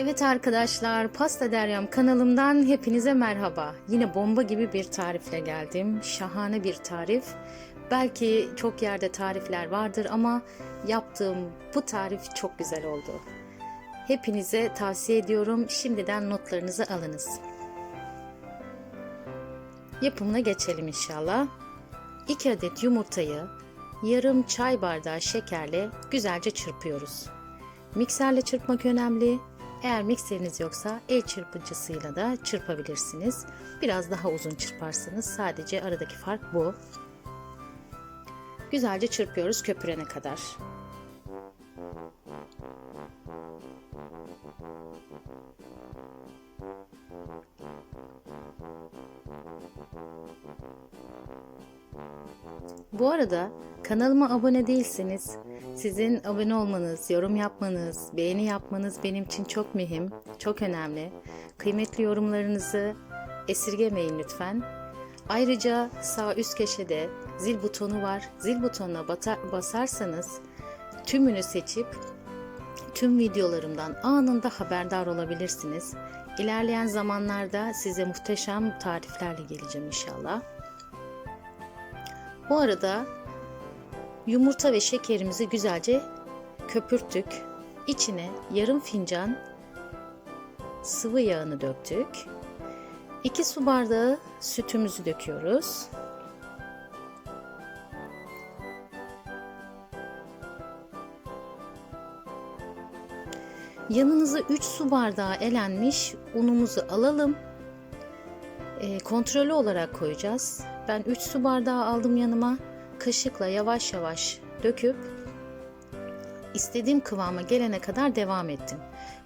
Evet arkadaşlar, Pasta Deryam kanalımdan hepinize merhaba. Yine bomba gibi bir tarifle geldim. Şahane bir tarif. Belki çok yerde tarifler vardır ama yaptığım bu tarif çok güzel oldu. Hepinize tavsiye ediyorum. Şimdiden notlarınızı alınız. Yapımına geçelim inşallah. 2 adet yumurtayı yarım çay bardağı şekerle güzelce çırpıyoruz. Mikserle çırpmak önemli. Eğer mikseriniz yoksa el çırpıcısıyla da çırpabilirsiniz. Biraz daha uzun çırparsanız sadece aradaki fark bu. Güzelce çırpıyoruz köpürene kadar. Bu arada kanalıma abone değilseniz sizin abone olmanız, yorum yapmanız, beğeni yapmanız benim için çok mühim, çok önemli. Kıymetli yorumlarınızı esirgemeyin lütfen. Ayrıca sağ üst köşede zil butonu var. Zil butonuna basarsanız tümünü seçip tüm videolarımdan anında haberdar olabilirsiniz. İlerleyen zamanlarda size muhteşem tariflerle geleceğim inşallah. Bu arada yumurta ve şekerimizi güzelce köpürttük. İçine yarım fincan sıvı yağını döktük. 2 su bardağı sütümüzü döküyoruz. Yanınıza 3 su bardağı elenmiş unumuzu alalım. E, kontrollü olarak koyacağız. Ben 3 su bardağı aldım yanıma. Kaşıkla yavaş yavaş döküp istediğim kıvama gelene kadar devam ettim.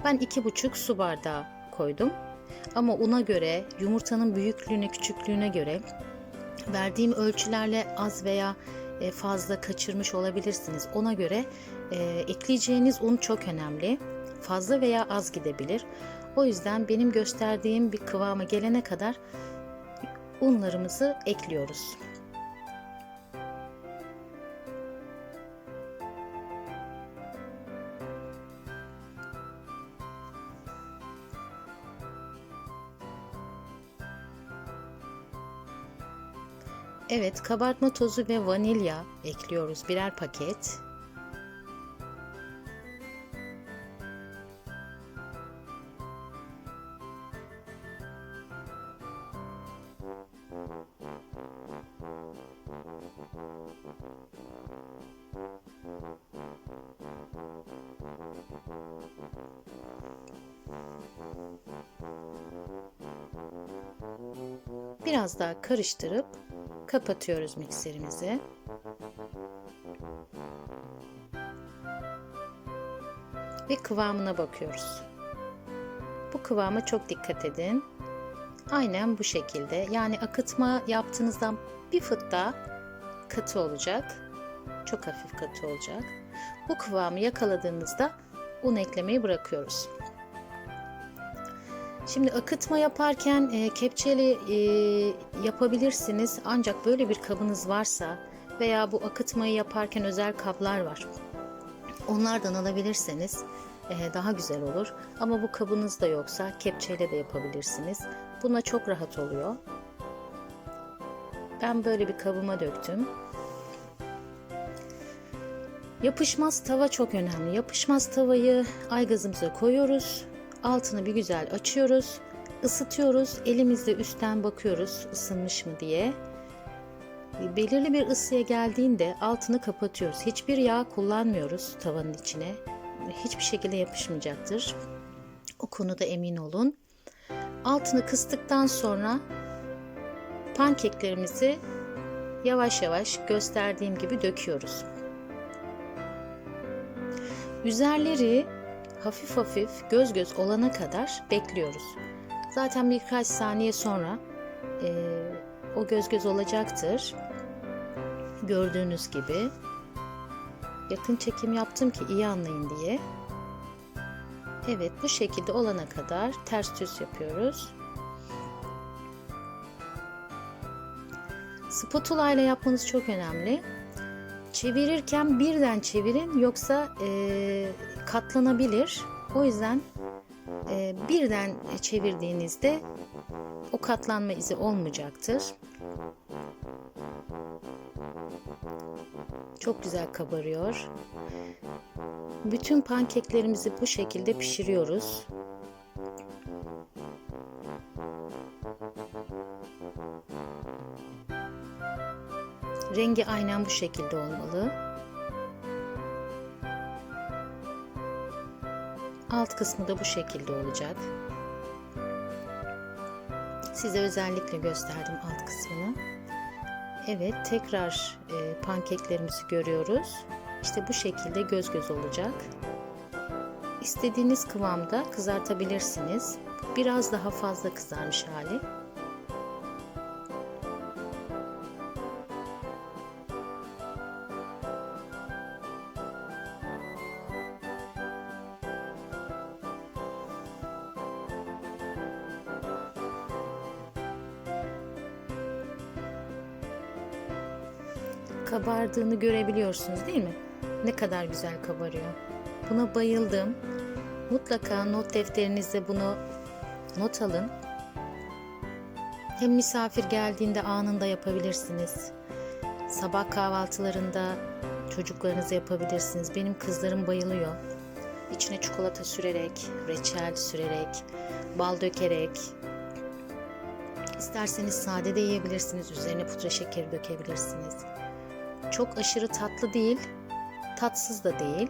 Ben 2,5 su bardağı koydum. Ama una göre, yumurtanın büyüklüğüne, küçüklüğüne göre verdiğim ölçülerle az veya e, fazla kaçırmış olabilirsiniz. Ona göre e, ekleyeceğiniz un çok önemli. Fazla veya az gidebilir. O yüzden benim gösterdiğim bir kıvama gelene kadar unlarımızı ekliyoruz. Evet, kabartma tozu ve vanilya ekliyoruz birer paket. Biraz daha karıştırıp kapatıyoruz mikserimizi. Ve kıvamına bakıyoruz. Bu kıvama çok dikkat edin. Aynen bu şekilde. Yani akıtma yaptığınızdan bir fıt daha katı olacak. Çok hafif katı olacak. Bu kıvamı yakaladığımızda un eklemeyi bırakıyoruz. Şimdi akıtma yaparken e, kepçeli e, yapabilirsiniz ancak böyle bir kabınız varsa veya bu akıtmayı yaparken özel kablar var. Onlardan alabilirseniz e, daha güzel olur. Ama bu kabınız da yoksa kepçeyle de yapabilirsiniz. Buna çok rahat oluyor. Ben böyle bir kabıma döktüm. Yapışmaz tava çok önemli. Yapışmaz tavayı aygazımıza koyuyoruz. Altını bir güzel açıyoruz. ısıtıyoruz. Elimizle üstten bakıyoruz ısınmış mı diye. Belirli bir ısıya geldiğinde altını kapatıyoruz. Hiçbir yağ kullanmıyoruz tavanın içine. Hiçbir şekilde yapışmayacaktır. O konuda emin olun. Altını kıstıktan sonra pankeklerimizi yavaş yavaş gösterdiğim gibi döküyoruz. Üzerleri hafif hafif göz göz olana kadar bekliyoruz. Zaten birkaç saniye sonra e, o göz göz olacaktır. Gördüğünüz gibi. Yakın çekim yaptım ki iyi anlayın diye. Evet bu şekilde olana kadar ters düz yapıyoruz. Spatula ile yapmanız çok önemli. Çevirirken birden çevirin yoksa e, katlanabilir. O yüzden e, birden çevirdiğinizde o katlanma izi olmayacaktır. Çok güzel kabarıyor. Bütün pankeklerimizi bu şekilde pişiriyoruz. Rengi aynen bu şekilde olmalı. Alt kısmı da bu şekilde olacak. Size özellikle gösterdim alt kısmını. Evet tekrar e, pankeklerimizi görüyoruz. İşte bu şekilde göz göz olacak. İstediğiniz kıvamda kızartabilirsiniz. Biraz daha fazla kızarmış hali. Kabardığını görebiliyorsunuz değil mi? Ne kadar güzel kabarıyor. Buna bayıldım. Mutlaka not defterinizde bunu not alın. Hem misafir geldiğinde anında yapabilirsiniz. Sabah kahvaltılarında çocuklarınıza yapabilirsiniz. Benim kızlarım bayılıyor. İçine çikolata sürerek, reçel sürerek, bal dökerek, İsterseniz sade de yiyebilirsiniz. Üzerine pudra şekeri dökebilirsiniz. Çok aşırı tatlı değil, tatsız da değil.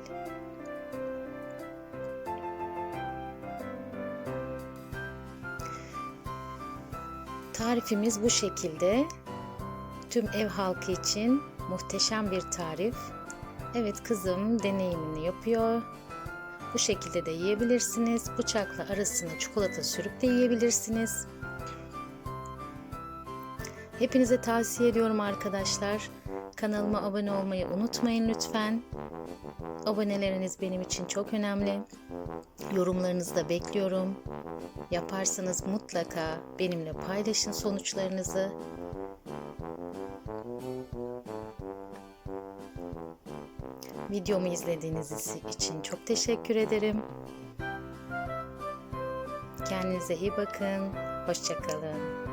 Tarifimiz bu şekilde. Tüm ev halkı için muhteşem bir tarif. Evet kızım deneyimini yapıyor. Bu şekilde de yiyebilirsiniz. Bıçakla arasına çikolata sürüp de yiyebilirsiniz. Hepinize tavsiye ediyorum arkadaşlar. Kanalıma abone olmayı unutmayın lütfen. Aboneleriniz benim için çok önemli. Yorumlarınızı da bekliyorum. Yaparsanız mutlaka benimle paylaşın sonuçlarınızı. Videomu izlediğiniz için çok teşekkür ederim. Kendinize iyi bakın. Hoşçakalın.